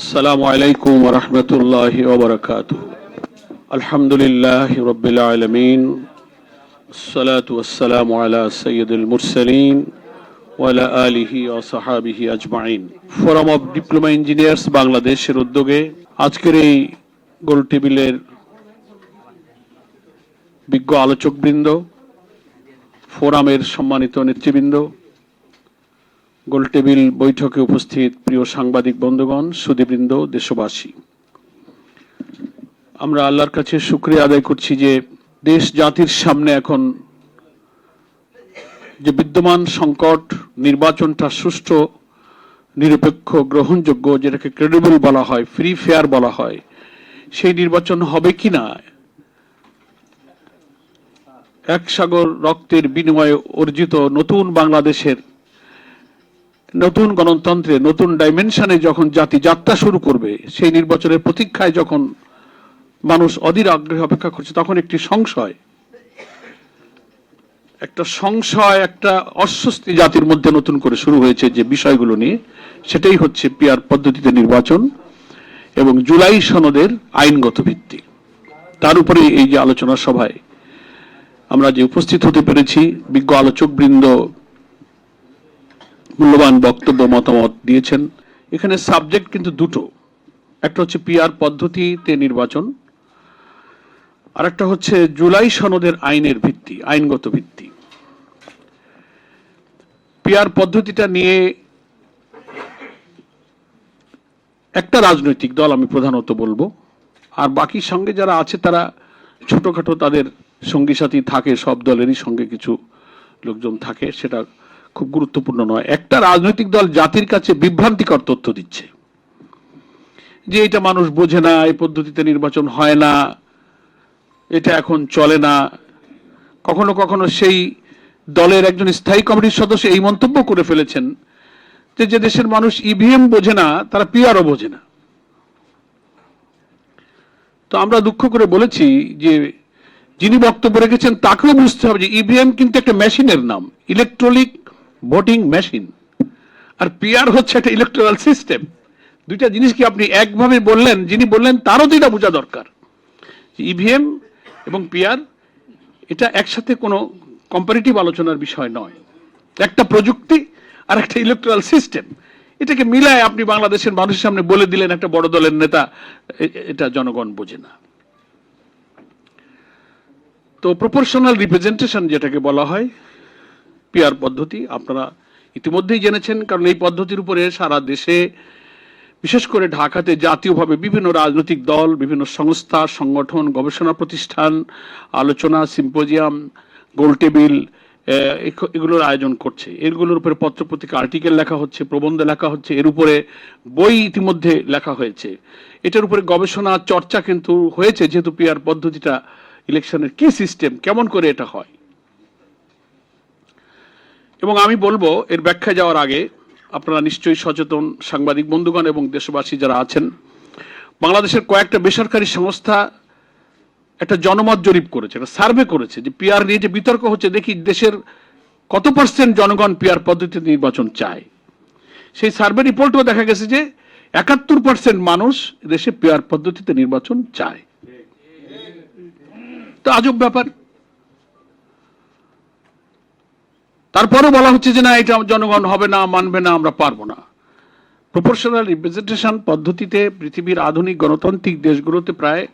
السلام عليكم ورحمة الله وبركاته الحمد لله رب العالمين الصلاة والسلام على سيد المرسلين وعلى آله وصحابه أجمعين forum of diploma engineers বাংলাদেশের উদ্যোগে আজকের এই গোল টেবিলের বিজ্ঞ আলোচকবৃন্দ ফোরামের সম্মানিত নেতৃবৃন্দ গোলটেবিল বৈঠকে উপস্থিত প্রিয় সাংবাদিক বন্ধুগণ সুদীবৃন্দ দেশবাসী। আমরা আল্লাহর কাছে শুক্রিয়া আদায় করছি যে দেশ জাতির সামনে এখন যে বিদ্যমান সংকট, নির্বাচনটা সুষ্ঠু, নিরপেক্ষ, গ্রহণযোগ্য, যেটাকে ক্রেডিবল বলা হয় ফ্রি ফেয়ার বলা হয়, সেই নির্বাচন হবে কি না? এক সাগর রক্তের বিনিময়ে অর্জিত নতুন বাংলাদেশের নতুন গণতন্ত্রে, নতুন ডাইমেনশনে যখন জাতি যাত্রা শুরু করবে, সেই নির্বাচনের প্রতীক্ষায় যখন মানুষ অধীর আগ্রহে অপেক্ষা করছে, তখন একটি সংশয়। একটা সংশয়, একটা অস্বস্তি জাতির মধ্যে নতুন করে শুরু হয়েছে যে বিষয়গুলো নিয়ে। সেটাই হচ্ছে পিয়ার পদ্ধতিতে নির্বাচন এবং জুলাই সনদের আইনগত ভিত্তি। তার উপরে এই যে আলোচনা সভায় আমরা যে উপস্থিত হতে পেরেছি, বিজ্ঞ আলোচক বৃন্দ মূল্যবান বক্তব্য মতামত দিয়েছেন। এখানে সাবজেক্ট কিন্তু দুটো। একটা হচ্ছে পিআর পদ্ধতিতে নির্বাচন আর একটা হচ্ছে জুলাই সনদের আইনের ভিত্তি, আইনগত ভিত্তি। পিআর পদ্ধতিটা নিয়ে একটা রাজনৈতিক দল, আমি প্রধানত বলব, আর বাকি সঙ্গে যারা আছে তারা ছোটখাটো তাদের সঙ্গী সাথী থাকে, সব দলেরই সঙ্গে কিছু লোকজন থাকে, সেটা খুব গুরুত্বপূর্ণ নয়। একটা রাজনৈতিক দল জাতির কাছে বিভ্রান্তিকর তথ্য দিচ্ছে। যে এটা মানুষ বোঝে না, এই পদ্ধতিতে নির্বাচন হয় না, এটা এখন চলে না। কখনো কখনো সেই দলের একজন স্থায়ী কমিটির সদস্য এই মন্তব্য করে ফেলেছেন যে যে দেশের মানুষ ইভিএম বোঝে না, তারা পিআরও বোঝে না। তো আমরা দুঃখ করে বলেছি যে, যিনি বক্তব্য রেখেছেন, তাকেও বুঝতে হবে যে ইভিএম কিন্তু একটা মেশিনের নাম, ইলেকট্রনিক ভোটিং মেশিন। আর পিআর হচ্ছে একটা ইলেকট্রাল সিস্টেম দুইটা জিনিস কি আপনি একভাবে বললেন? যিনি বললেন, তারও এটা বোঝা দরকার। ইভিএম এবং পিআর, এটা একসাথে কোনো কম্পারেটিভ আলোচনার বিষয় নয়। একটা প্রযুক্তি আর একটা ইলেকট্রাল সিস্টেম এটাকে মিলায় আপনি বাংলাদেশের মানুষের সামনে বলে দিলেন, একটা বড় দলের নেতা এটা জনগণ বোঝে না। তো প্রপোর্শনাল রিপ্রেজেন্টেশন যেটাকে বলা হয় পিআর পদ্ধতি আপনারা ইতিমধ্যেই জেনেছেন, কারণ এই পদ্ধতির উপরে সারা দেশে, বিশেষ করে ঢাকাতে জাতীয়ভাবে বিভিন্ন রাজনৈতিক দল, বিভিন্ন সংস্থা, সংগঠন, গবেষণা প্রতিষ্ঠান, আলোচনা, সিম্পোজিয়াম গোলটেবিল এগুলোর আয়োজন করছে। এগুলোর উপরে পত্রপত্রিকা আর্টিকেল লেখা হচ্ছে, প্রবন্ধ লেখা হচ্ছে, এর উপরে বই ইতিমধ্যে লেখা হয়েছে। এটার উপরে গবেষণা চর্চা কিন্তু হয়েছে, যেহেতু পিআর পদ্ধতিটা ইলেকশনের কি সিস্টেম, কেমন করে এটা হয়। এবং আমি বলব, এর ব্যাখ্যা যাওয়ার আগে আপনারা নিশ্চয়ই সচেতন সাংবাদিক বন্ধুগণ এবং দেশবাসী যারা আছেন। বাংলাদেশের কয়েকটা বেসরকারি সংস্থা একটা জনমত জরিপ করেছে, একটা সার্ভে করেছে যে পিআর নিয়ে যে বিতর্ক হচ্ছে, দেখি দেশের কত পার্সেন্ট জনগণ পিআর পদ্ধতিতে নির্বাচন চায়। সেই সার্ভে রিপোর্টও দেখা গেছে যে একাত্তর পার্সেন্ট মানুষ দেশে পিআর পদ্ধতিতে নির্বাচন চায়। তো আজব ব্যাপার। তারপরে বলা হচ্ছে যে না, এটা জনগণ হবে না, মানবে না, আমরা পারব না। প্রপোর্শনাল রিপ্রেজেন্টেশন পদ্ধতিতে পৃথিবীর আধুনিক গণতান্ত্রিক দেশগুলোতে প্রায়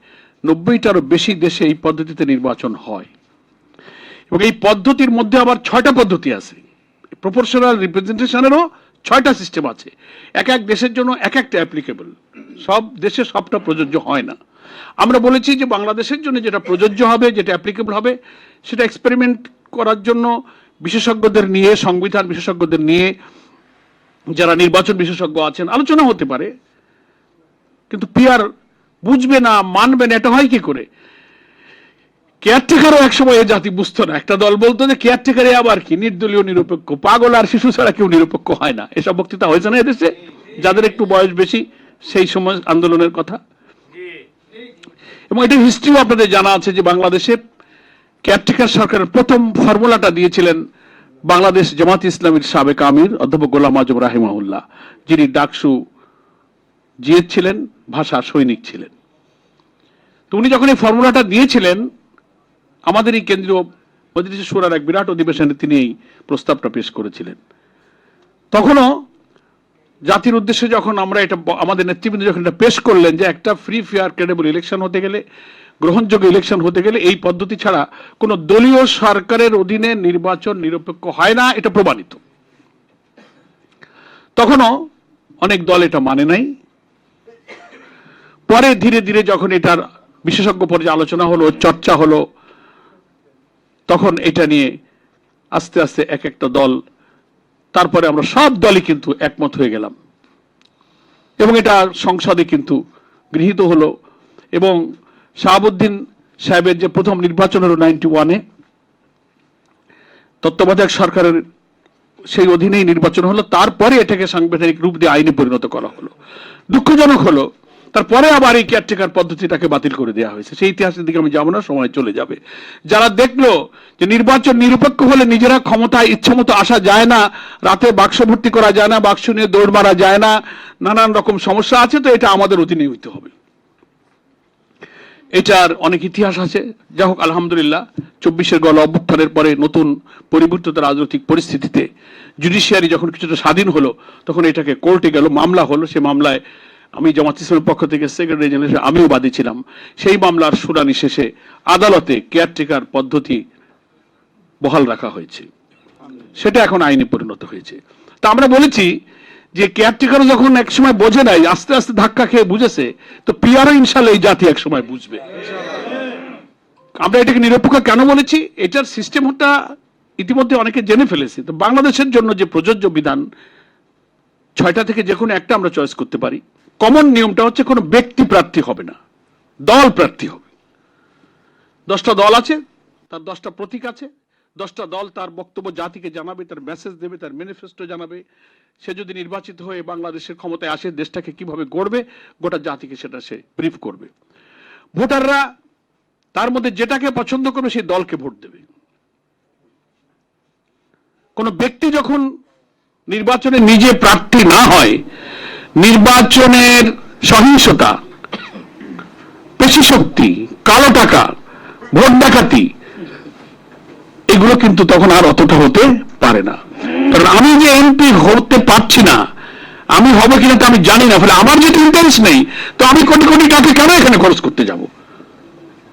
নব্বইটারও বেশি দেশে এই পদ্ধতিতে নির্বাচন হয়। এবং এই পদ্ধতির মধ্যে আবার ছয়টা পদ্ধতি আছে। প্রপোর্শনাল রিপ্রেজেন্টেশনেরও ছয়টা সিস্টেম আছে। এক এক দেশের জন্য এক একটা অ্যাপ্লিকেবল সব দেশে সবটা প্রযোজ্য হয় না। আমরা বলেছি যে বাংলাদেশের জন্য যেটা প্রযোজ্য হবে, যেটা অ্যাপ্লিকেবল হবে, সেটা এক্সপেরিমেন্ট করার জন্য বিশেষজ্ঞদের নিয়ে, সংবিধান বিশেষজ্ঞদের নিয়ে যারা নির্বাচন বিশেষজ্ঞ আছেন, আলোচনা হতে পারে। কিন্তু পিয়ার বুঝবে না, মানবে না, এটা হয় কি করে? কেয়ারটেকারও একসময় এ জাতি বুঝতো না। একটা দল বলতো যে কেয়ারটেকারে আবার কি? নির্দলীয়, নিরপেক্ষ। পাগল আর শিশু ছাড়া কেউ নিরপেক্ষ হয় না। এসব বক্তৃতা হয়েছে না এদেশে? যাদের একটু বয়স বেশি, সেই সময় আন্দোলনের কথা। এবং এটা হিস্ট্রিও আপনাদের জানা আছে যে বাংলাদেশে কেয়ারটেকার সরকারের প্রথম ফর্মুলাটা দিয়েছিলেন বাংলাদেশ জামাত ইসলামীর সাবেক আমির, অধ্যাপক গোলাম আজম রাহিমাহুল্লাহ, যিনি ডাকসু জিএস ছিলেন, ভাষা সৈনিক ছিলেন। তো উনি যখন এই ফর্মুলাটা দিয়েছিলেন, আমাদের এই কেন্দ্রীয় মজলিস সুরার এক বিরাট অধিবেশনে তিনি এই প্রস্তাবটা পেশ করেছিলেন। তখনও জাতির উদ্দেশ্যে যখন আমরা এটা আমাদের নেতৃবৃন্দ যখন এটা পেশ করলেন যে একটা ফ্রি ফেয়ার ক্রেডেবল ইলেকশন হতে গেলে গ্রহণযোগ্য ইলেকশন হতে গেলে এই পদ্ধতি ছাড়া কোনো দলীয় সরকারের অধীনে নির্বাচন নিরপেক্ষ হয় না, এটা প্রমাণিত। তখনও অনেক দল এটা মানে নাই। পরে ধীরে ধীরে যখন এটার বিশেষজ্ঞ পর্যায়ে আলোচনা হলো, চর্চা হলো, তখন এটা নিয়ে আস্তে আস্তে এক একটা দল, তারপরে আমরা সব দলই কিন্তু একমত হয়ে গেলাম। এবং এটা সংসদে কিন্তু গৃহীত হলো এবং শাহাবুদ্দিন সাহেবের যে প্রথম নির্বাচন হলো নাইনটি ওয়ানে তত্ত্বাবধায়ক সরকারের সেই অধীনেই নির্বাচন হলো। তারপরে এটাকে সাংবিধানিক রূপ দিয়ে আইনে পরিণত করা হলো। দুঃখজনক হলো, তারপরে আবার এই কেয়ারটেকার পদ্ধতিটাকে বাতিল করে দেওয়া হয়েছে। সেই ইতিহাসের দিকে আমি যাব না, সময় চলে যাবে। যারা দেখল যে নির্বাচন নিরপেক্ষ হলে নিজেরা ক্ষমতায় ইচ্ছামতো আসা যায় না, রাতে বাক্স ভর্তি করা যায় না, বাক্স নিয়ে দৌড় মারা যায় না, নানান রকম সমস্যা আছে, তো এটা আমাদের অধীনে হইতে হবে। এটার অনেক ইতিহাস আছে। যা হোক, আলহামদুলিল্লাহ, চব্বিশের গণ অভ্যুত্থানের পরে নতুন পরিবর্তিত রাজনৈতিক পরিস্থিতিতে জুডিশিয়ারি যখন কিছুটা স্বাধীন হলো, তখন এটাকে কোর্টে গেল, মামলা হলো। সে মামলায় আমি জামাত ইসলামের পক্ষ থেকে সেক্রেটারি জেনারেল আমিও বাদী ছিলাম। সেই মামলার শুনানি শেষে আদালতে কেয়ারটেকার পদ্ধতি বহাল রাখা হয়েছে। সেটা এখন আইনে পরিণত হয়েছে। তা আমরা বলেছি যে কেয়ারটেকার যখন এক সময় বোঝে নাই, আস্তে আস্তে ধাক্কা খেয়ে বুঝেছে, তো পিয়ারও ইনশাল্লাহ এই জাতি এক সময় বুঝবে। আমরা এটাকে নিরপেক্ষ কেন বলেছি? এটার সিস্টেমটা ইতিমধ্যে অনেকে জেনে ফেলেছে। তো বাংলাদেশের জন্য যে প্রযোজ্য বিধান, ছয়টা থেকে যে কোনো একটা আমরা চয়েস করতে পারি। কমন নিয়মটা হচ্ছে কোনো ব্যক্তি প্রার্থী হবে না। দল প্রার্থী হবে। দশটা দল আছে, তার দশটা প্রতীক আছে। দশটা দল তার বক্তব্য জাতিকে জানাবে, তার মেসেজ দেবে, তার ম্যানিফেস্টো জানাবে। সে যদি নির্বাচিত হয়ে বাংলাদেশের ক্ষমতায় আসে, দেশটাকে কীভাবে গড়বে, গোটা জাতিকে সেটা সে ব্রিফ করবে। ভোটাররা তার মধ্যে যেটাকে পছন্দ করবে, সেই দলকে ভোট দেবে। কোন ব্যক্তি যখন নির্বাচনে নিজে প্রার্থী না হয়, নির্বাচনের সহিংসতা, পেশি শক্তি, কালো টাকা, ভোট ডাকাতি, এগুলো কিন্তু তখন আর অতটা হতে পারে না। কারণ আমি যে এমপি হতে পারছি না, আমি হব কিনা তা আমি জানি না, ফলে আমার যদি ইন্টারেস্ট নেই, তো আমি কোটি কোটি টাকা কেন এখানে খরচ করতে যাব?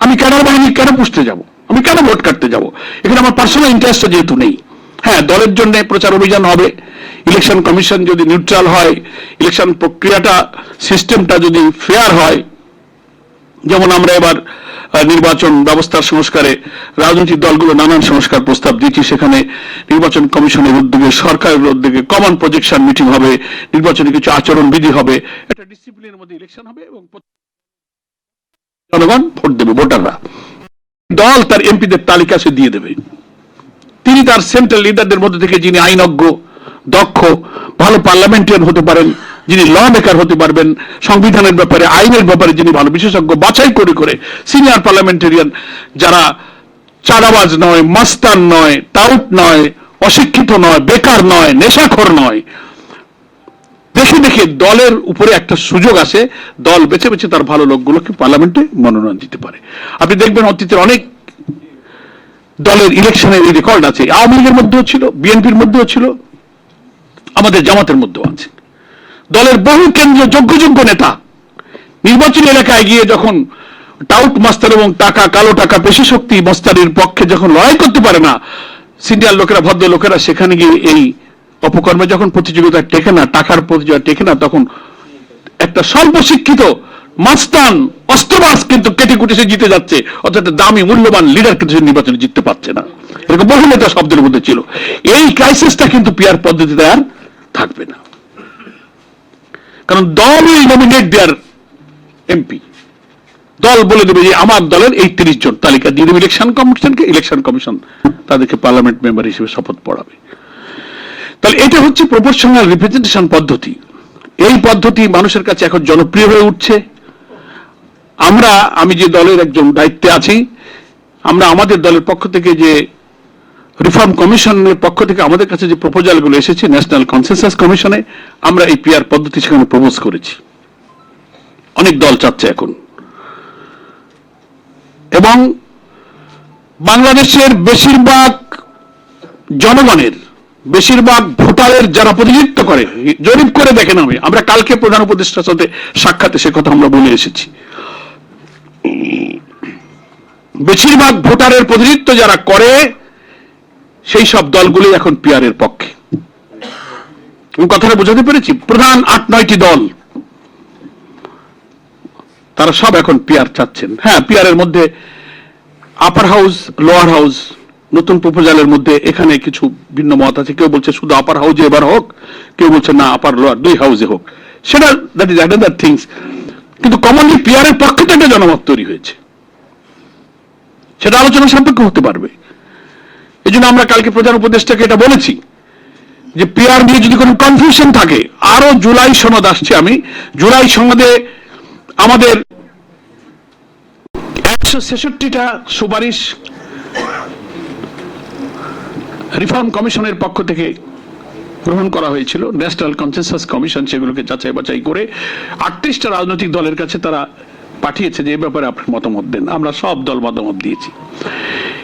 আমি কেন বাহিনী কেন পুষতে যাব? আমি কেন ভোট কাটতে যাব? এখানে আমার পার্সোনাল ইন্টারেস্ট যেহেতু নেই। হ্যাঁ দলের জন্য প্রচার অভিযান হবে ইলেকশন কমিশন যদি নিউট্রাল হয় ইলেকশন প্রক্রিয়াটা সিস্টেমটা যদি ফেয়ার হয়, যেমন আমরা এবার নির্বাচন ব্যবস্থার সংস্কারে রাজনৈতিক দলগুলো নানান সংস্কার প্রস্তাব দিয়েছি। সেখানে নির্বাচন কমিশনের উদ্যোগে, সরকারের উদ্যোগে কমন প্রজেকশন মিটিং হবে, নির্বাচনে কিছু আচরণ বিধি হবে, একটা ডিসিপ্লিনের মধ্যে ইলেকশন হবে এবং জনগণ ভোট দেবে, ভোটাররা। দল তার এমপিদের তালিকা সে দিয়ে দেবে। তিনি তার সেন্ট্রাল লিডারদের মধ্যে থেকে যিনি আইনজ্ঞ, দক্ষ, ভালো পার্লামেন্টারিয়ান হতে পারেন যিনি ল মেকার হতে পারবেন, সংবিধানের ব্যাপারে, আইনের ব্যাপারে যিনি ভালো বিশেষজ্ঞ, বাছাই করে করে সিনিয়র পার্লামেন্টারিয়ান যারা চাঁদাবাজ নয়, মাস্তান নয় টাউট নয়, অশিক্ষিত নয়, বেকার নয়, নেশাখোর নয়, দেখে দেখে দলের উপরে একটা সুযোগ আসে, দল বেছে বেছে তার ভালো লোকগুলোকে পার্লামেন্টে মনোনয়ন দিতে পারে। আপনি দেখবেন অতীতের অনেক দলের ইলেকশনের রেকর্ড আছে। আওয়ামী লীগের মধ্যেও ছিল বিএনপির মধ্যেও ছিল, আমাদের জামাতের মধ্যেও আছে। দলের বহু কেন্দ্রীয় যোগ্য যোগ্য নেতা। নির্বাচনী এলাকায় গিয়ে যখন টাউট মাস্টার এবং টাকা, কালো টাকা, পেশি শক্তি মস্তারির পক্ষে যখন লড়াই করতে পারে না, সিনিয়র লোকেরা, ভদ্র লোকেরা সেখানে গিয়ে এই অপকর্মে যখন প্রতিযোগিতা টেকে না, টাকার প্রতিযোগিতা টেকে না, তখন একটা স্বল্প শিক্ষিত মাস্তান অস্ত্রবাস কিন্তু কেটে কুটে সে জিতে যাচ্ছে। অর্থাৎ দামি, মূল্যবান লিডার কিন্তু সে নির্বাচনে জিততে পারছে না। এরকম বহু নেতা শব্দের মধ্যে ছিল। এই ক্রাইসিসটা কিন্তু পিয়ার পদ্ধতিতে আর থাকবে না। কারণ দলই নমিনেট দেয়ার এমপি দল বলে দেবে যে আমার দলের এই তিরিশ জন তালিকা দিয়ে দেবে। ইলেকশন কমিশনকে ইলেকশন কমিশন তাদেরকে পার্লামেন্ট মেম্বার হিসেবে শপথ পড়াবে। তাহলে এটা হচ্ছে প্রপোর্শনাল রিপ্রেজেন্টেশন পদ্ধতি। এই পদ্ধতি মানুষের কাছে এখন জনপ্রিয় হয়ে উঠছে। আমরা, আমি যে দলের একজন দায়িত্বে আছি, আমরা আমাদের দলের পক্ষ থেকে যে রিফর্ম কমিশনের পক্ষ থেকে আমাদের কাছে যে প্রপোজালগুলো এসেছে ন্যাশনাল কনসেনসাস কমিশনে আমরা এই পিআর পদ্ধতি সেখানে প্রপোজ করেছি। অনেক দল চাচ্ছে এখন। এবং বাংলাদেশের বেশিরভাগ জনগণের, বেশিরভাগ ভোটারের যারা প্রতিনিধিত্ব করে, জরিপ করে দেখেন আমি, আমরা কালকে প্রধান উপদেষ্টার সাথে সাক্ষাতে সে কথা আমরা বলে এসেছি। বেশিরভাগ ভোটারের প্রতিনিধিত্ব যারা করে সেই সব দলগুলি এখন পিয়ারের পক্ষে। কথাটা বোঝাতে পেরেছি? প্রধান আট, নয়টি দল। তারা সব এখন পিয়ার চাচ্ছেন। হ্যাঁ পিয়ারের মধ্যে আপার হাউস লোয়ার হাউস নতুন প্রপোজালের মধ্যে এখানে কিছু ভিন্ন মত আছে। কেউ বলছে শুধু আপার হাউজে এবার হোক, কেউ বলছে না আপার লোয়ার দুই হাউজে হোক। সেটা দ্যাট ইজ অ্যানাদার থিংস কিন্তু কমনলি পিয়ারের পক্ষে তো একটা জনমত তৈরি হয়েছে। সেটা আলোচনা সাপেক্ষ হতে পারবে। এই জন্য আমরা কালকে প্রধান উপদেষ্টাকে এটা বলেছি যে পিয়ার নিয়ে যদি কোনো কনফিউশন থাকে আরও জুলাই সনদ আসছে আমি, জুলাই সনদে আমাদের একশো ছেষট্টিটা সুপারিশ রিফর্ম কমিশনের পক্ষ থেকে গ্রহণ করা হয়েছিল ন্যাশনাল কনসেনসাস কমিশন সেগুলোকে যাচাই বাছাই করে আটত্রিশটা রাজনৈতিক দলের কাছে তারা পাঠিয়েছে যে এ ব্যাপারে আপনার মতামত দেন। আমরা সব দল মতামত দিয়েছি।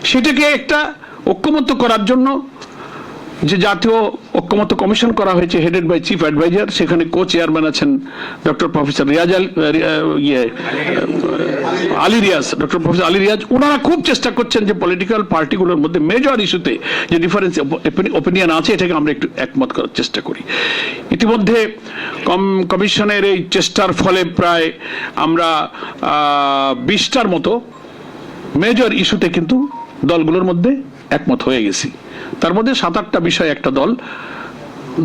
সেটাকে একটা ঐক্যমত্য করার জন্য যে জাতীয় ঐক্যমত্য কমিশন করা হয়েছে হেডেড বাই চিফ অ্যাডভাইজার সেখানে কো চেয়ারম্যান আছেন ডক্টর প্রফেসর রিয়াজ ইয়ে আলী রিয়াজ ডক্টর প্রফেসর আলী রিয়াজ, ওনারা খুব চেষ্টা করছেন যে পলিটিক্যাল পার্টিগুলোর মধ্যে মেজর ইস্যুতে যে ডিফারেন্স ওপিনিয়ন আছে, এটাকে আমরা একটু একমত করার চেষ্টা করি। ইতিমধ্যে কম, কমিশনের এই চেষ্টার ফলে প্রায় আমরা বিশটার মতো মেজর ইস্যুতে কিন্তু দলগুলোর মধ্যে একমত হয়ে গেছি। তার মধ্যে সাত আটটা বিষয় একটা দল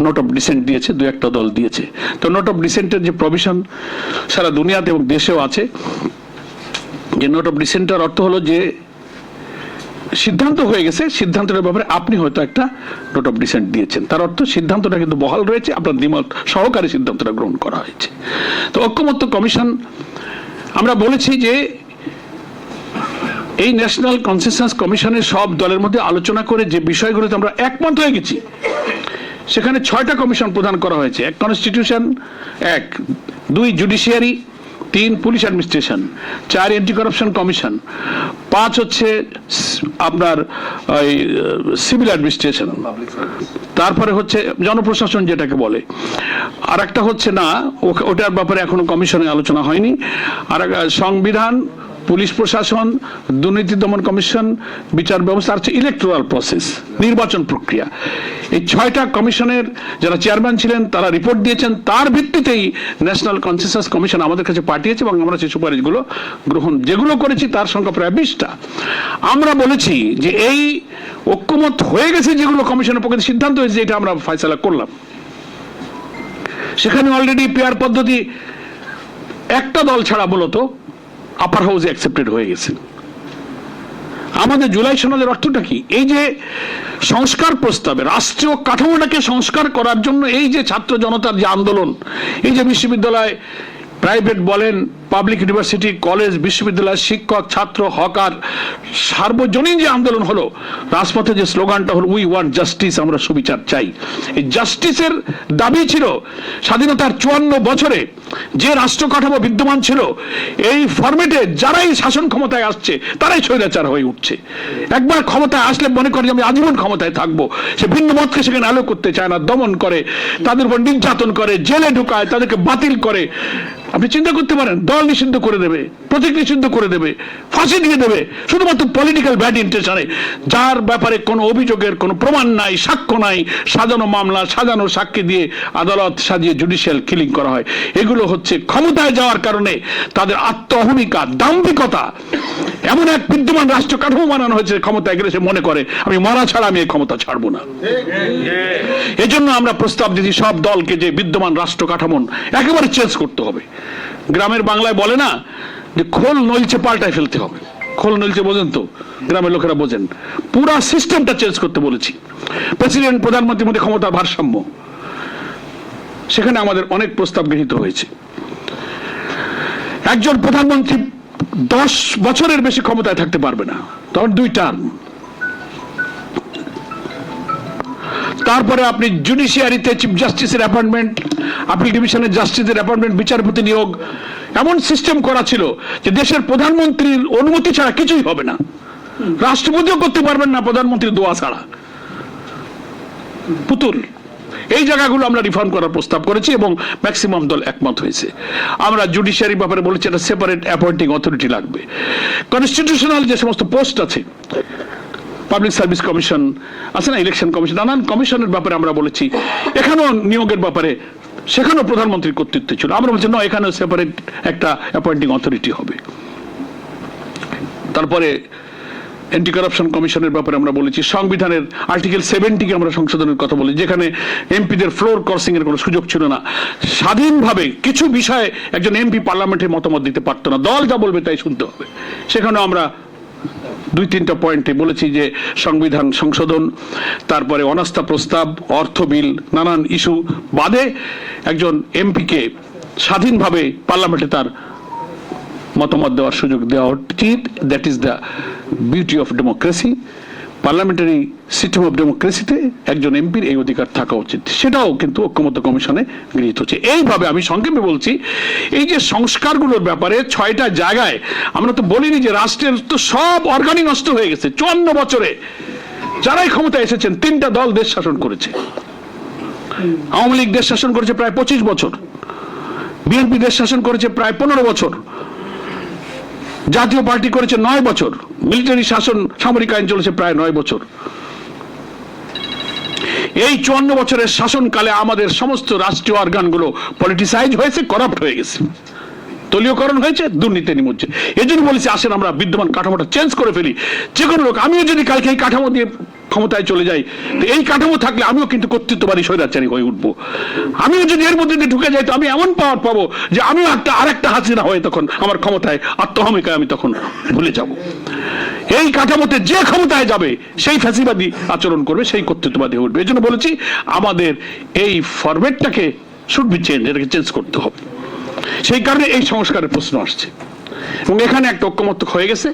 নোট অফ ডিসেন্ট দিয়েছে, দু একটা দল দিয়েছে। তো নোট অফ ডিসেন্টের যে প্রভিশন সারা দুনিয়াতে এবং দেশেও আছে, যে নোট অফ ডিসেন্টের অর্থ হলো যে সিদ্ধান্ত হয়ে গেছে, সিদ্ধান্তের ব্যাপারে আপনি হয়তো একটা নোট অফ ডিসেন্ট দিয়েছেন। তার অর্থ সিদ্ধান্তটা কিন্তু বহাল রয়েছে, আপনার দ্বিমত সহকারে সিদ্ধান্তটা গ্রহণ করা হয়েছে। তো ঐক্যমত্য কমিশন, আমরা বলেছি যে এই ন্যাশনাল কনসেনসাস কমিশনের সব দলের মধ্যে আলোচনা করে যে বিষয়গুলোতে আমরা একমত হয়ে গেছি, সেখানে ছয়টা কমিশন প্রদান করা হয়েছে। এক কনস্টিটিউশন এক, দুই জুডিশিয়ারি তিন পুলিশ অ্যাডমিনিস্ট্রেশন চার অ্যান্টি কারাপশন কমিশন পাঁচ হচ্ছে আপনার ওই সিভিল অ্যাডমিনিস্ট্রেশন তারপরে হচ্ছে জনপ্রশাসন যেটাকে বলে। আর একটা হচ্ছে না ওটার ব্যাপারে এখনও কমিশনে আলোচনা হয়নি। আর সংবিধান পুলিশ প্রশাসন, দুর্নীতি দমন কমিশন, বিচার ব্যবস্থা, আর ইলেকট্রাল প্রসেস নির্বাচন প্রক্রিয়া। এই ছয়টা কমিশনের যারা চেয়ারম্যান ছিলেন, তারা রিপোর্ট দিয়েছেন। তার ভিত্তিতেই ন্যাশনাল কনসেনসাস কমিশন আমাদের কাছে পাঠিয়েছে এবং আমরা সেই সুপারিশগুলো গ্রহণ যেগুলো করেছি, তার সংখ্যা প্রায় বিশটা। আমরা বলেছি যে এই ঐক্যমত হয়ে গেছে যেগুলো কমিশনের পক্ষে সিদ্ধান্ত হয়েছে, এটা আমরা ফয়সালা করলাম। সেখানে অলরেডি পেয়ার পদ্ধতি, একটা দল ছাড়া বলতো আপার হাউসে অ্যাকসেপ্টেড হয়ে গেছে। আমাদের জুলাই সনদের অর্থটা কি? এই যে সংস্কার প্রস্তাবে, রাষ্ট্রীয় কাঠামোটাকে সংস্কার করার জন্য এই যে ছাত্র জনতার যে আন্দোলন, এই যে বিশ্ববিদ্যালয় প্রাইভেট বলেন পাবলিক ইউনিভার্সিটি কলেজ বিশ্ববিদ্যালয় শিক্ষক, ছাত্র, হকার, সার্বজনীন যে আন্দোলন হলো, রাজপথে যে স্লোগানটা হলো উই ওয়ান্ট জাস্টিস আমরা সুবিচার চাই। এই জাস্টিসের দাবি ছিল স্বাধীনতার চুয়ান্ন বছরে যে রাষ্ট্র কাঠামো বিদ্যমান ছিল, এই ফরম্যাটে যারাই শাসন ক্ষমতায় আসছে, তারাই স্বৈরাচার হয়ে উঠছে। একবার ক্ষমতায় আসলে মনে করে যে আমি আজীবন ক্ষমতায় থাকব। সে ভিন্ন মতকে সেখানে আলো করতে চায় না, দমন করে, তাদের উপর নির্যাতন করে, জেলে ঢুকায়, তাদেরকে বাতিল করে। আপনি চিন্তা করতে পারেন, দল নিষিদ্ধ করে দেবে, প্রতীক নিষিদ্ধ করে দেবে, ফাঁসি দিয়ে দেবে, শুধুমাত্র পলিটিক্যাল ব্যাড ইন্টেনশনে যার ব্যাপারে কোনো অভিযোগের কোনো প্রমাণ নাই, সাক্ষ্য নাই, সাজানো মামলা, সাজানো সাক্ষী দিয়ে আদালত সাজিয়ে জুডিশিয়াল কিলিং করা হয়। এগুলো হচ্ছে ক্ষমতায় যাওয়ার কারণে তাদের আত্ম অহমিকা দাম্ভিকতা। এমন এক বিদ্যমান রাষ্ট্র কাঠামো বানানো হয়েছে, ক্ষমতায় গেলে সে মনে করে, আমি মারা ছাড়া আমি এই ক্ষমতা ছাড়বো না। এজন্য আমরা প্রস্তাব দিচ্ছি সব দলকে যে বিদ্যমান রাষ্ট্র কাঠামো, একেবারে চেঞ্জ করতে হবে। গ্রামের বাংলায় বলে না যে খোল নলছে পাল্টায় ফেলতে হবে। খোল নলছে বোঝেন তো, গ্রামের লোকেরা বোঝেন। পুরা সিস্টেমটা চেঞ্জ করতে বলেছি। প্রেসিডেন্ট প্রধানমন্ত্রীর মধ্যে ক্ষমতার ভারসাম্য। সেখানে আমাদের অনেক প্রস্তাব গৃহীত হয়েছে। একজন প্রধানমন্ত্রী দশ বছরের বেশি ক্ষমতায় থাকতে পারবে না। তখন দুই টার্ম। তারপরে আপনি জুডিশিয়ারিতে চিফ জাস্টিসের অ্যাপয়েন্টমেন্ট আপিল ডিভিশনের জাস্টিসের অ্যাপয়েন্টমেন্ট বিচারপতি নিয়োগ, এমন সিস্টেম করা ছিল যে দেশের প্রধানমন্ত্রীর অনুমতি ছাড়া কিছুই হবে না। রাষ্ট্রপতিও করতে পারবেন না প্রধানমন্ত্রীর দোয়া ছাড়া। পুতুল। এই জায়গাগুলো আমরা রিফর্ম করার প্রস্তাব করেছি এবং ম্যাক্সিমাম দল একমত হয়েছে। আমরা জুডিশিয়ারি ব্যাপারে বলেছি একটা সেপারেট অ্যাপয়েন্টিং অথরিটি লাগবে। কনস্টিটিউশনাল যে সমস্ত পোস্ট আছে পাবলিক সার্ভিস কমিশন আছে না ইলেকশন কমিশন নানান কমিশনের ব্যাপারে আমরা বলেছি। এখানেও নিয়োগের ব্যাপারে সেখানেও প্রধানমন্ত্রীর কর্তৃত্ব ছিল। আমরা বলছি, না, এখানেও সেপারেট একটা অ্যাপয়েন্টিং অথরিটি হবে। তারপরে অ্যান্টি করাপশন কমিশনের ব্যাপারে আমরা বলেছি, সংবিধানের আর্টিকেল সেভেন্টিকে আমরা সংশোধনের কথা বলি যেখানে এমপিদের ফ্লোর ক্রসিং এর কোনো সুযোগ ছিল না। স্বাধীনভাবে কিছু বিষয়ে একজন এমপি পার্লামেন্টে মতামত দিতে পারতো না। দল যা বলবে তাই শুনতে হবে। সেখানেও আমরা দুই তিনটা পয়েন্টে বলেছি যে সংবিধান সংশোধন, তারপরে অনাস্থা প্রস্তাব, অর্থ বিল, নানান ইস্যু বাদে একজন এমপিকে স্বাধীনভাবে পার্লামেন্টে তার মতামত দেওয়ার সুযোগ দেওয়া উচিত। That is the beauty of democracy parliamentary system of ডেমোক্রেসিতে একজন এমপির এই অধিকার থাকা উচিত। সেটাও কিন্তু ঐক্যমত্য কমিশনে গৃহীত হচ্ছে। এইভাবে আমি সংক্ষেপে বলছি, এই যে সংস্কারগুলোর ব্যাপারে ছয়টা জায়গায় আমরা তো বলিনি যে রাষ্ট্রের তো সব অর্গানিক নষ্ট হয়ে গেছে। চুয়ান্ন বছরে যারাই ক্ষমতা এসেছেন, তিনটা দল দেশ শাসন করেছে। আওয়ামী লীগ দেশ শাসন করেছে প্রায় পঁচিশ বছর। বিএনপি দেশ শাসন করেছে প্রায় পনেরো বছর। জাতীয় পার্টি করেছে নয় বছর। মিলিটারি শাসন সামরিক আইন চলেছে প্রায় নয় বছর। এই চুয়ান্ন বছরের শাসনকালে আমাদের সমস্ত রাষ্ট্রীয় অর্গানগুলো পলিটিসাইজ হয়েছে করাপ্ট হয়ে গেছে। দলীয়করণ হয়েছে, দুর্নীতি নিমজ্জে। এই জন্য বলেছি, আসেন আমরা বিদ্যমান কাঠামোটা চেঞ্জ করে ফেলি। যে কোনো লোক, আমিও যদি কালকে এই কাঠামো দিয়ে ক্ষমতায় চলে যাই এই কাঠামো থাকলে আমিও কিন্তু কর্তৃত্ববাদী স্বৈরাচারী হয়ে উঠবো। আমিও যদি এর মধ্যে দিয়ে ঢুকে যাই, তো আমি এমন পাওয়ার পাবো যে আমিও একটা, আরেকটা হাসিনা হয়ে তখন আমার ক্ষমতায়, আত্মহমিকায় আমি তখন ভুলে যাব। এই কাঠামোতে যে ক্ষমতায় যাবে, সেই ফ্যাসিবাদী আচরণ করবে, সেই কর্তৃত্ববাদী উঠবে। এই জন্য বলেছি, আমাদের এই ফরম্যাটটাকে শুড বি চেঞ্জ এটাকে চেঞ্জ করতে হবে। সেই কারণে এই সংস্কারের প্রশ্ন আসছে। এবং এখানে একটা ঐক্যমত হয়ে গেছে।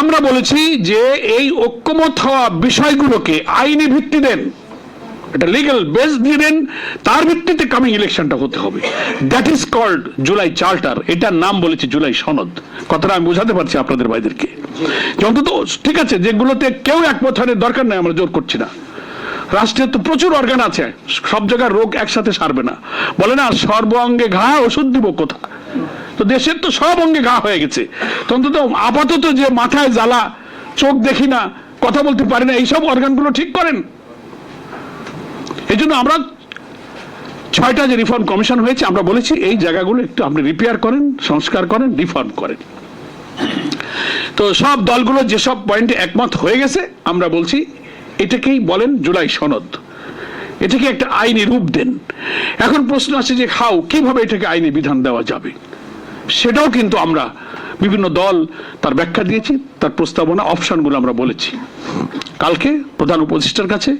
আমরা বলেছি যে এই ঐক্যমত হওয়া বিষয়গুলোকে আইনি ভিত্তি দেন। এটা লিগ্যাল বেস দিয়ে দেন, তার ভিত্তিতে কামিং ইলেকশনটা হতে হবে। That is called July charter এটার নাম বলেছি জুলাই সনদ। কথাটা আমি বোঝাতে পারছি আপনাদের ভাইদেরকে। অন্তত ঠিক আছে, যেগুলোতে কেউ একমত হওয়ার দরকার নাই, আমরা জোর করছি না। রাষ্ট্রের তো প্রচুর অর্গান আছে, সব জায়গার রোগ একসাথে সারবে না। বলে না সর্ব অঙ্গে ঘা, ওষুধ দিব কোথা তো দেশের তো সব অঙ্গে ঘা হয়ে গেছে। অন্তত আপাতত যে মাথায় জ্বালা, চোখ দেখি না, কথা বলতে পারি না, এইসব অর্গানগুলো ঠিক করেন। এই জন্য আমরা ছয়টা যে রিফর্ম কমিশন হয়েছে, আমরা বলেছি এই জায়গাগুলো একটু আপনি রিপেয়ার করেন, সংস্কার করেন রিফর্ম করেন। তো সব দলগুলো যেসব পয়েন্টে একমত হয়ে গেছে, আমরা বলছি এটাকেই বলেন জুলাই সনদ। এটাকে একটা আইনি রূপ দেন। এখন প্রশ্ন আছে যে খাও কীভাবে এটাকে আইনি বিধান দেওয়া যাবে? সেটাও কিন্তু আমরা বিভিন্ন দল তার ব্যাখ্যা দিয়েছি, তার প্রস্তাবনা, অপশনগুলো আমরা বলেছি। কালকে প্রধান উপদেষ্টার কাছে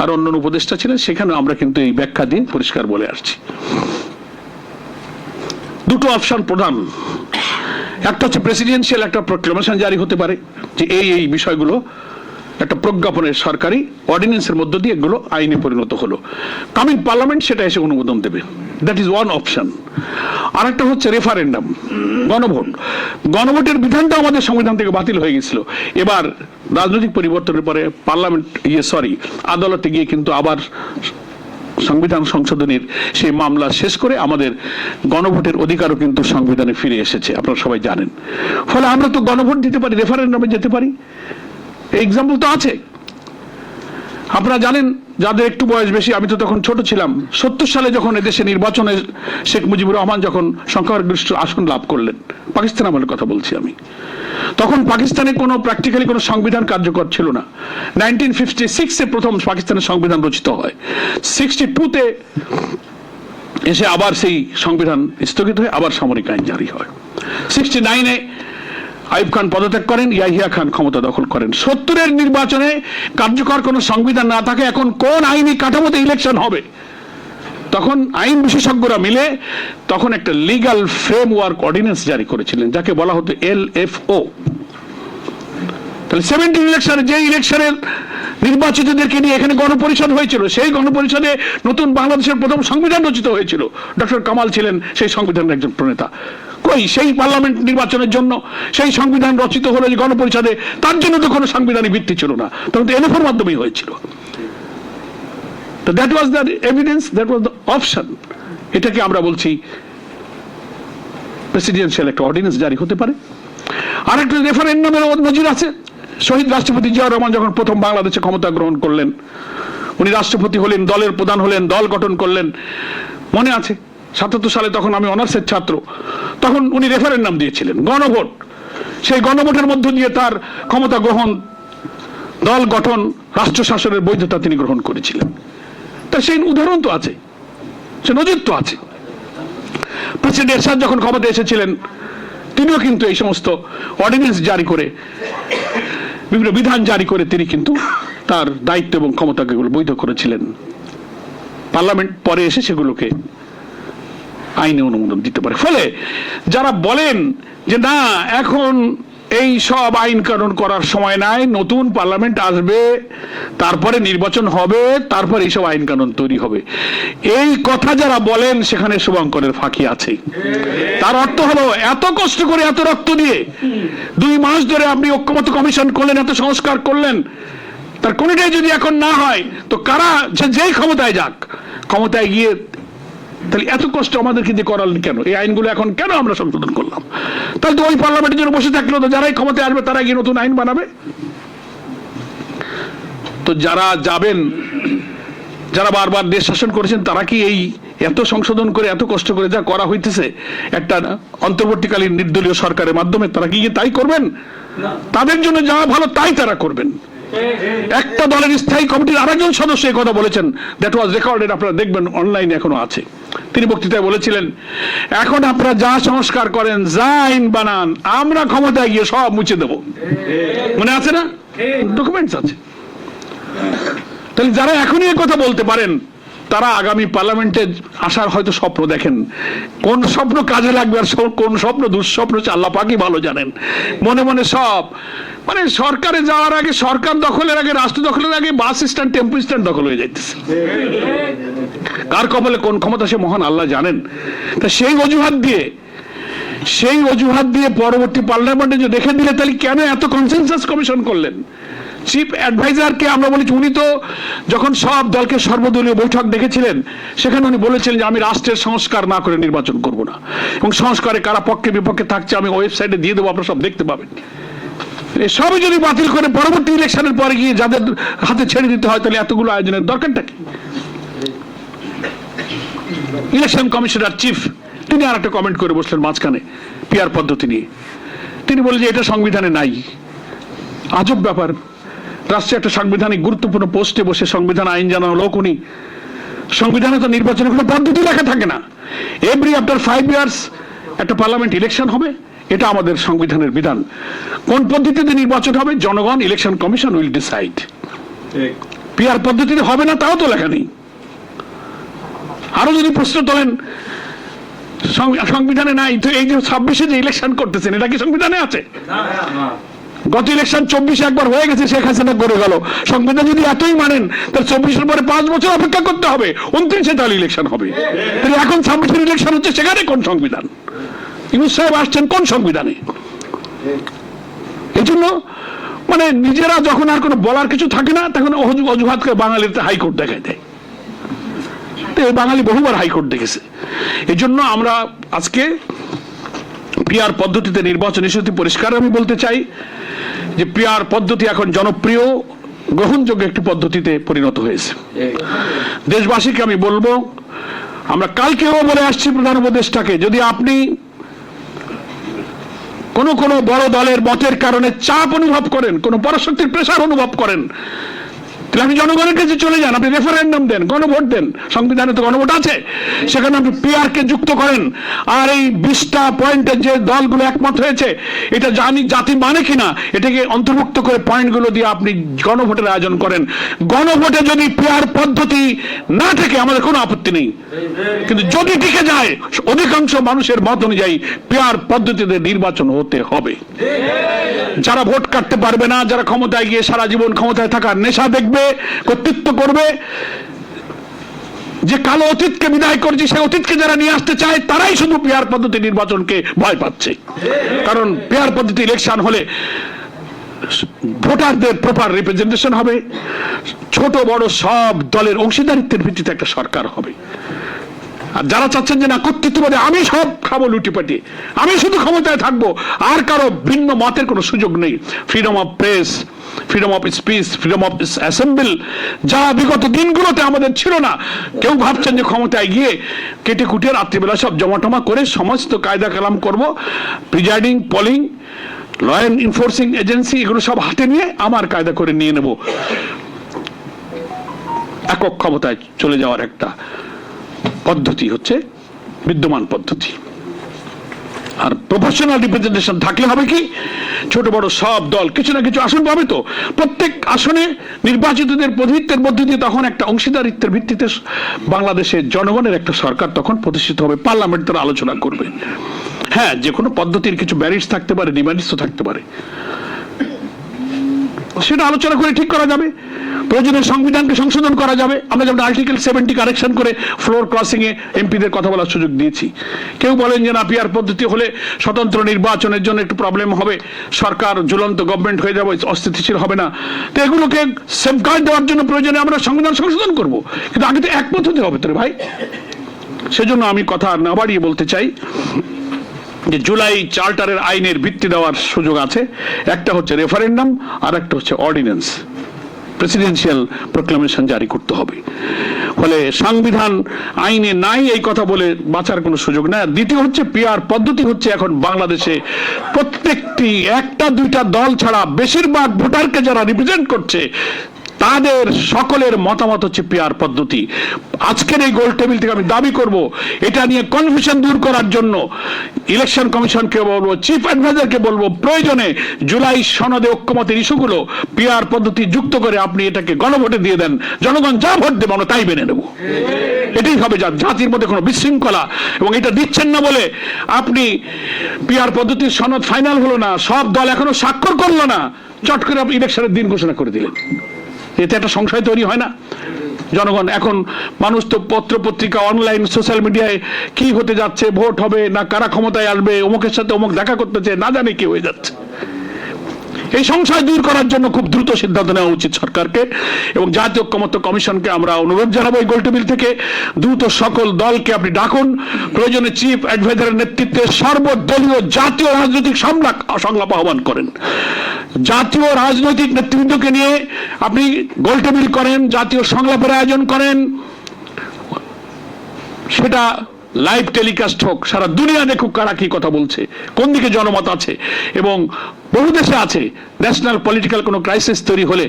আর অন্য উপদেষ্টা ছিলেন সেখানে আমরা কিন্তু এই ব্যাখ্যা দিয়ে পরিষ্কার বলে আসছি। দুটো অপশন প্রধান। একটা হচ্ছে প্রেসিডেন্সিয়াল একটা প্রোক্লেমেশন জারি হতে পারে, যে এই এই বিষয়গুলো একটা প্রজ্ঞাপনের সরকারি অর্ডিন্যান্সের মধ্য দিয়ে এগুলো আইনে পরিণত হলো। কামিং পার্লামেন্ট সেটা এসে অনুমোদন দেবে। দ্যাট ইজ ওয়ান অপশন আরেকটা হচ্ছে রেফারেন্ডাম গণভোট। গণভোটের বিধানটা আমাদের সংবিধান থেকে বাতিল হয়ে গেছিল। এবার রাজনৈতিক পরিবর্তনের পরে পার্লামেন্ট ইয়ে সরি আদালতে গিয়ে কিন্তু আবার সংবিধান সংশোধনের সেই মামলা শেষ করে আমাদের গণভোটের অধিকারও কিন্তু সংবিধানে ফিরে এসেছে, আপনারা সবাই জানেন। ফলে আমরা তো গণভোট দিতে পারি রেফারেন্ডামে যেতে পারি। এক্সাম্পল তো আছে। আপনারা জানেন যাদের একটু বয়স বেশি, আমি তো তখন ছোট ছিলাম। সত্তর সালে যখন এদেশে নির্বাচনে শেখ মুজিবুর রহমান যখন সংখ্যাগরিষ্ঠ আসন লাভ করলেন, পাকিস্তান আমলের কথা বলছি আমি। তখন পাকিস্তানে কোনো প্র্যাকটিক্যালি কোনো সংবিধান কার্যকর ছিল না। নাইনটিন ফিফটি সিক্সে প্রথম পাকিস্তানের সংবিধান রচিত হয়। সিক্সটি টুতে এসে আবার সেই সংবিধান স্থগিত হয়ে আবার সামরিক আইন জারি হয়। সিক্সটি নাইনে আইব খান পদত্যাগ করেন, ইয়াহিয়া খান ক্ষমতা দখল করেন। সত্তরের নির্বাচনে কার্যকর কোনো সংবিধান না থাকে, এখন কোন আইনি কাঠামোতে ইলেকশন হবে? তখন আইন বিশেষজ্ঞরা মিলে তখন একটা লিগাল ফ্রেমওয়ার্ক অর্ডিন্যান্স জারি করেছিলেন, যাকে বলা হতো এল এফ ও। তাহলে সেভেন্টিন ইলেকশনে যে ইলেকশনের নির্বাচিতদেরকে নিয়ে এখানে গণপরিষদ হয়েছিল, সেই গণপরিষদে নতুন বাংলাদেশের প্রথম সংবিধান রচিত হয়েছিল। ডক্টর কামাল ছিলেন সেই সংবিধানের একজন প্রণেতা। কই? সেই পার্লামেন্ট নির্বাচনের জন্য সেই সংবিধান রচিত হলো যে গণপরিষদে, তার জন্য তো কোনো সাংবিধানিক ভিত্তি ছিল না। তখন তো এনএফের মাধ্যমেই হয়েছিল। তো that was the evidence that was the option এটাকে আমরা বলছি প্রেসিডেন্সিয়াল একটা অর্ডিন্যান্স জারি হতে পারে। আরেকটা রেফারেন্ডামের নজির আছে। শহীদ রাষ্ট্রপতি জিয়াউর রহমান যখন প্রথম বাংলাদেশে ক্ষমতা গ্রহণ করলেন, উনি রাষ্ট্রপতি হলেন, দলের প্রধান হলেন, দল গঠন করলেন। মনে আছে? সাতাত্তর সালে তখন আমি অনার্সের ছাত্র। তখন উনি রেফারেন্ডাম দিয়েছিলেন, গণভোট। সেই গণভোটের মধ্য দিয়ে তার ক্ষমতা গ্রহণ, দল গঠন, রাষ্ট্র শাসনের বৈধতা তিনি গ্রহণ করেছিলেন। তা সেই উদাহরণ তো আছে, সে নজির তো আছে। প্রেসিডেন্ট এরশাদ যখন ক্ষমতা এসেছিলেন, তিনিও কিন্তু এই সমস্ত অর্ডিন্যান্স জারি করে, বিভিন্ন বিধান জারি করে তিনি কিন্তু তার দায়িত্ব এবং ক্ষমতাকে বৈধ করেছিলেন। পার্লামেন্ট পরে এসে সেগুলোকে আইনে অনুমোদন দিতে পারে। ফলে যারা বলেন যে না, এখন এই সব আইন কানুন করার সময় নাই, নতুন পার্লামেন্ট আসবে, তারপরে নির্বাচন হবে, তারপর এইসব আইন কানুন তৈরি হবে। এই কথা যারা বলেন, সেখানে শুভঙ্করের ফাঁকি আছে তার অর্থ হলো, এত কষ্ট করে, এত রক্ত দিয়ে দুই মাস ধরে আপনি ঐক্যমত কমিশন করলেন, এত সংস্কার করলেন, তার কোনটাই যদি এখন না হয়, তো কারা যে যেই ক্ষমতায় যাক, ক্ষমতায় গিয়ে তাহলে এত কষ্ট আমাদেরকে দিয়ে করালেন কেন? এই আইনগুলো এখন কেন আমরা সংশোধন করলাম? তাহলে তো ওই পার্লামেন্টের জন্য বসে থাকল তো যারাই ক্ষমতায় আসবে তারা গিয়ে নতুন আইন বানাবে? তো যারা যাবেন যারা বারবার দেশ শাসন করেছেন তারা কি এই এত সংশোধন করে এত কষ্ট করে যা করা হইতেছে একটা অন্তর্বর্তীকালীন নির্দলীয় সরকারের মাধ্যমে তারা কি গিয়ে তাই করবেন? তাদের জন্য যা ভালো তাই তারা করবেন। একটা দলের স্থায়ী কমিটির আরেকজন সদস্য এই কথা বলেছেন। দ্যাট ওয়াজ রেকর্ডেড আপনারা দেখবেন অনলাইনে এখনও আছে। তিনি বক্তৃতায় বলেছিলেন, এখন আপনারা যা সংস্কার করেন, যা আইন বানান, আমরা ক্ষমতায় গিয়ে সব মুছে দেব। মনে আছে না? ডকুমেন্টস আছে। তাহলে যারা এখনই কথা বলতে পারেন তারা আগামী পার্লামেন্টে আসার হয়তো স্বপ্ন দেখেন। কোন স্বপ্ন কাজে লাগবে আর কোন স্বপ্ন দুঃস্বপ্ন হচ্ছে আল্লাহ পাকই ভালো জানেন। মনে মনে সব মানে সরকারে যাওয়ার আগে সরকার দখলের আগে, রাষ্ট্র দখলের আগে বাস স্ট্যান্ড, টেম্পু স্ট্যান্ড দখল হয়ে যাইতেছে। কার কপালে কোন ক্ষমতা সে মহান আল্লাহ জানেন। তা সেই অজুহাত দিয়ে সেই অজুহাত দিয়ে পরবর্তী পার্লামেন্টে যে দেখে দিলে তাহলে কেন এত কনসেনসাস কমিশন করলেন? চিফ অ্যাডভাইজারকে আমরা বলেছি, উনি তো যখন সব দলকে সর্বদলীয় বৈঠক দেখেছিলেন, সেখানে উনি বলেছিলেন যে আমি রাষ্ট্রের সংস্কার না করে নির্বাচন করব না। এবং সংস্কারে কারা পক্ষে বিপক্ষে থাকছে, আমি ওয়েবসাইটে দিয়ে দেবো, আপনারা সব দেখতে পাবেন। সবই যদি বাতিল করে পরবর্তী ইলেকশনের পরে গিয়ে যাদের হাতে ছেড়ে দিতে হয়, তাহলে এতগুলো আয়োজনের দরকারটা কি? ইলেকশন কমিশনার চিফ, তিনি আর একটা কমেন্ট করে বসলেন মাঝখানে পিয়ার পদ্ধতি নিয়ে। তিনি বললেন যে এটা সংবিধানে নাই। আজব ব্যাপার। রাষ্ট্রে একটা সাংবিধানিক গুরুত্বপূর্ণ পোস্টে বসে সংবিধান আইন জানানো লোক উনি। সংবিধানে তো নির্বাচনের কোনো পদ্ধতি লেখা থাকে না। এভরি আফটার ফাইভ ইয়ার্স একটা পার্লামেন্ট ইলেকশন হবে এটা আমাদের সংবিধানের বিধান। কোন পদ্ধতিতে নির্বাচন হবে জনগণ election commission will decide PR পদ্ধতিতে হবে না তাও তো লেখা নেই। আরও যদি প্রশ্ন তোলেন সংবিধানে নাই তো এই যে ছাব্বিশে যে ইলেকশন করতেছেন এটা কি সংবিধানে আছে? গত ইলেকশন চব্বিশে একবার হয়ে গেছে, শেখ হাসিনা করে গেল। সংবিধান যদি এতই মানেন, তাহলে চব্বিশের পরে পাঁচ বছর অপেক্ষা করতে হবে। উনত্রিশে তাহলে ইলেকশন হবে। তাহলে এখন ছাব্বিশের ইলেকশন হচ্ছে, সেখানে কোন সংবিধান? ইউনুস সাহেব আসছেন কোন সংবিধানে? এই জন্য মানে নিজেরা যখন আর কোনো বলার কিছু থাকে না, তখন অজু- অজুহাত করে বাঙালিতে হাইকোর্ট দেখায় দেয়। তো এই বাঙালি বহুবার হাইকোর্ট দেখেছে। এই জন্য আমরা আজকে পিয়ার পদ্ধতিতে নির্বাচন ইস্যুটি পরিষ্কার আমি বলতে চাই। যে পিয়ার পদ্ধতি এখন জনপ্রিয়, গ্রহণযোগ্য একটি পদ্ধতিতে পরিণত হয়েছে। দেশবাসীকে আমি বলব, আমরা কালকেও বলে আসছি প্রধান উপদেষ্টাকে, যদি আপনি কোন কোন বড় দলের মতের কারণে চাপ অনুভব করেন, কোন পরাশক্তির প্রেশার অনুভব করেন তাহলে আপনি জনগণের কাছে চলে যান, আপনি রেফারেন্ডাম দেন, গণভোট দেন, সংবিধানে তো গণভোট আছে, সেখানে আপনি পিআর কে যুক্ত করেন। আর এই বিশটা পয়েন্টের যে দলগুলো একমত হয়েছে, এটা জানি জাতি মানে কিনা, এটাকে অন্তর্ভুক্ত করে পয়েন্টগুলো দিয়ে আপনি গণভোটের আয়োজন করেন। গণভোটে যদি পিআর পদ্ধতি না থাকে, আমাদের কোনো আপত্তি নেই। কিন্তু যদি টিকে যায়, অধিকাংশ মানুষের মত অনুযায়ী পিআর পদ্ধতিতে নির্বাচন হতে হবে। যারা ভোট কাটতে পারবে না, যারা ক্ষমতায় গিয়ে সারা জীবন ক্ষমতায় থাকার নেশা দেখবে কর্তৃত্ব করবে। যে কালো অতীতকে বিদায় করছে সে অতীতকে যারা নিয়ে আসতে চায়, তারাই শুধু পেয়ার পদ্ধতি নির্বাচনকে ভয় পাচ্ছে। কারণ পেয়ার পদ্ধতি ইলেকশন হলে ভোটারদের প্রপার রিপ্রেজেন্টেশন হবে। ছোট, বড় সব দলের অংশীদারিত্বের ভিত্তিতে একটা সরকার হবে। আর যারা চাচ্ছেন যে না, কর্তৃত্ববাদে আমি সব খাব লুটিপাটি, আমি শুধু ক্ষমতায় থাকব, আর কারও ভিন্ন মতের কোনো সুযোগ নেই। Freedom of press freedom of speech freedom of assemble যা বিগত দিনগুলোতে আমাদের ছিল না, কেউ ভাবছেন যে ক্ষমতায় গিয়ে কেটে কুটে রাত্রিবেলা সব জমাটমা করে সমস্ত কায়দা কালাম করব presiding polling law and enforcing agency এগুলো সব হাতে নিয়ে আমার কায়দা করে নিয়ে নেব। একক ক্ষমতায় চলে যাওয়ার একটা পদ্ধতি হচ্ছে বিদ্যমান পদ্ধতি। আর প্রফেশনাল রিপ্রেজেন্টেশন থাকলে হবে কি, ছোট বড় সব দল কিছু না কিছু আসন পাবে তো। প্রত্যেক আসনে নির্বাচিতদের প্রতিনিধিত্বের মধ্যে দিয়ে তখন একটা অংশীদারিত্বের ভিত্তিতে বাংলাদেশের জনগণের একটা সরকার তখন প্রতিষ্ঠিত হবে, পার্লামেন্ট তারা আলোচনা করবে। হ্যাঁ যে কোনো পদ্ধতির কিছু ব্যারিজ থাকতে পারে ডিমান্ডিসও থাকতে পারে। সেটা আলোচনা করে ঠিক করা যাবে। প্রয়োজনে সংবিধানকে সংশোধন করা যাবে। আমরা যেমন আর্টিকেল সেভেন্টি কারেকশন করে ফ্লোর ক্রসিং এ এমপিদের কথা বলার সুযোগ দিয়েছি। কেউ বলেন যে না পদ্ধতি হলে স্বতন্ত্র নির্বাচনের জন্য একটু প্রবলেম হবে। সরকার ঝুলন্ত গভর্নমেন্ট হয়ে যাবে অস্থিতিশীল হবে না। তো এগুলোকে সেফগার্ড দেওয়ার জন্য প্রয়োজনে আমরা সংবিধান সংশোধন করব। কিন্তু আগে তো একমত হতে হবে তোরে ভাই। সেজন্য আমি কথা আর না বাড়িয়ে বলতে চাই যে জুলাই চার্টারের আইনের ভিত্তি দেওয়ার সুযোগ আছে। একটা হচ্ছে রেফারেন্ডাম আর একটা হচ্ছে অর্ডিন্যান্স প্রেসিডেন্সিয়াল প্রোক্লামেশন জারি করতে হবে। ফলে সংবিধান আইনে নাই এই কথা বলে বাঁচার কোনো সুযোগ আর দ্বিতীয় হচ্ছে পিয়ার পদ্ধতি হচ্ছে এখন বাংলাদেশে প্রত্যেকটি একটা দুইটা দল ছাড়া বেশিরভাগ ভোটারকে যারা রিপ্রেজেন্ট করছে তাদের সকলের মতামত হচ্ছে পিআর পদ্ধতি। আজকের এই গোল টেবিল থেকে আমি দাবি করব, এটা নিয়ে কনফিউশন দূর করার জন্য ইলেকশন কমিশনকে বলব চিফ অ্যাডভাইজারকে বলব, প্রয়োজনে জুলাই সনদে ঐক্যমতের ইস্যুগুলো পিআর পদ্ধতি যুক্ত করে আপনি এটাকে গণভোটে দিয়ে দেন। জনগণ যা ভোট দেবে আমরা তাই মেনে নেব। এটাই হবে যা জাতির মধ্যে কোনো বিশৃঙ্খলা এবং এটা দিচ্ছেন না বলে আপনি পিআর পদ্ধতির সনদ ফাইনাল হলো না, সব দল এখনও স্বাক্ষর করল না। চট করে ইলেকশনের দিন ঘোষণা করে দিলেন। এতে একটা সংশয় তৈরি হয় না? জনগণ, এখন মানুষ তো পত্র পত্রিকা অনলাইন সোশ্যাল মিডিয়ায় কি হতে যাচ্ছে, ভোট হবে না, কারা ক্ষমতায় আসবে, অমুকের সাথে অমুক দেখা করতেছে, না জানে কি হয়ে যাচ্ছে। এই সংশয় দূর করার জন্য খুব দ্রুত সিদ্ধান্ত নেওয়া উচিত সরকারকে এবং জাতীয় ঐক্যমত্য কমিশনকে আমরা অনুরোধ জানাব এই গোলটেবিল থেকে। দ্রুত সকল দলকে আপনি ডাকুন। প্রয়োজনে চিফ অ্যাডভাইজারের নেতৃত্বে সর্বদলীয় জাতীয় রাজনৈতিক সংলাপ সংলাপ আহ্বান করেন। জাতীয় রাজনৈতিক নেতৃবৃন্দকে নিয়ে আপনি গোলটেবিল করেন, জাতীয় সংলাপের আয়োজন করেন। সেটা লাইভ টেলিকাস্ট হোক, সারা দুনিয়া দেখুক কারা কি কথা বলছে, কোন দিকে জনমত আছে, এবং বহু দেশে আছে ন্যাশনাল পলিটিক্যাল কোনো ক্রাইসিস তৈরি হলে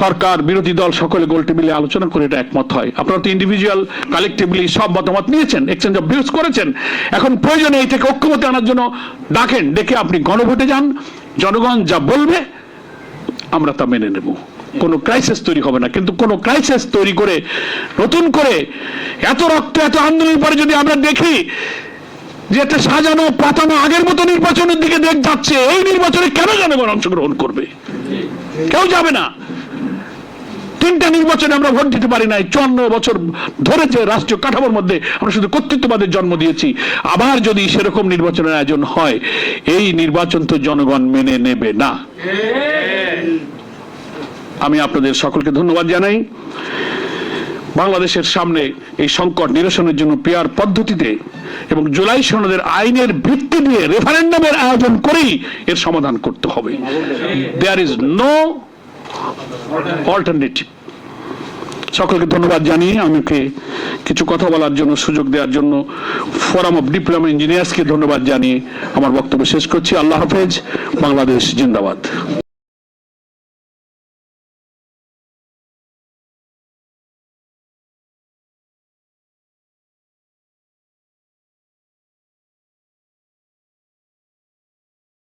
সরকার, বিরোধী দল সকলে গোল টেবিলে আলোচনা করে এটা একমত হয়। আপনারা তো ইন্ডিভিজুয়াল কালেকটিভলি সব মতামত নিয়েছেন এক্সচেঞ্জ অফ ভিউজ করেছেন। এখন প্রয়োজনে এই থেকে ঐক্যমতে আনার জন্য ডাকেন, ডেকে আপনি গণভোটে যান, জনগণ যা বলবে আমরা তা মেনে নেব। কোনো ক্রাইসিস তৈরি হবে না। কিন্তু কোনো ক্রাইসিস তৈরি করে, নতুন করে এত রক্ত, এত আন্দোলনের পরে যদি আমরা দেখি যে একটা সাজানো, পাতানো আগের মতো নির্বাচনের দিকে দেখ যাচ্ছে, এই নির্বাচনে কেন জনগণ অংশগ্রহণ করবে? কেউ যাবে না। তিনটা নির্বাচনে আমরা ভোট দিতে পারি নাই। চুয়ান্ন বছর ধরে যে রাষ্ট্রীয় কাঠামোর মধ্যে আমরা শুধু কর্তৃত্ববাদের জন্ম দিয়েছি, আবার যদি সেরকম নির্বাচনের আয়োজন হয়, এই নির্বাচন তো জনগণ মেনে নেবে না। আমি আপনাদের সকলকে ধন্যবাদ জানাই। বাংলাদেশের সামনে এই সংকট নিরসনের জন্য পেয়ার পদ্ধতিতে এবং জুলাই সনদের আইনের ভিত্তি দিয়ে রেফারেন্ডামের আয়োজন করেই এর সমাধান করতে হবে। দেয়ার ইজ নো অল্টারনেটিভ সকলকে ধন্যবাদ জানিয়ে আমাকে কিছু কথা বলার জন্য সুযোগ দেওয়ার জন্য ফোরাম অফ ডিপ্লোমা ইঞ্জিনিয়ার্সকে ধন্যবাদ জানিয়ে আমার বক্তব্য শেষ করছি। আল্লাহ হাফেজ। বাংলাদেশ জিন্দাবাদ।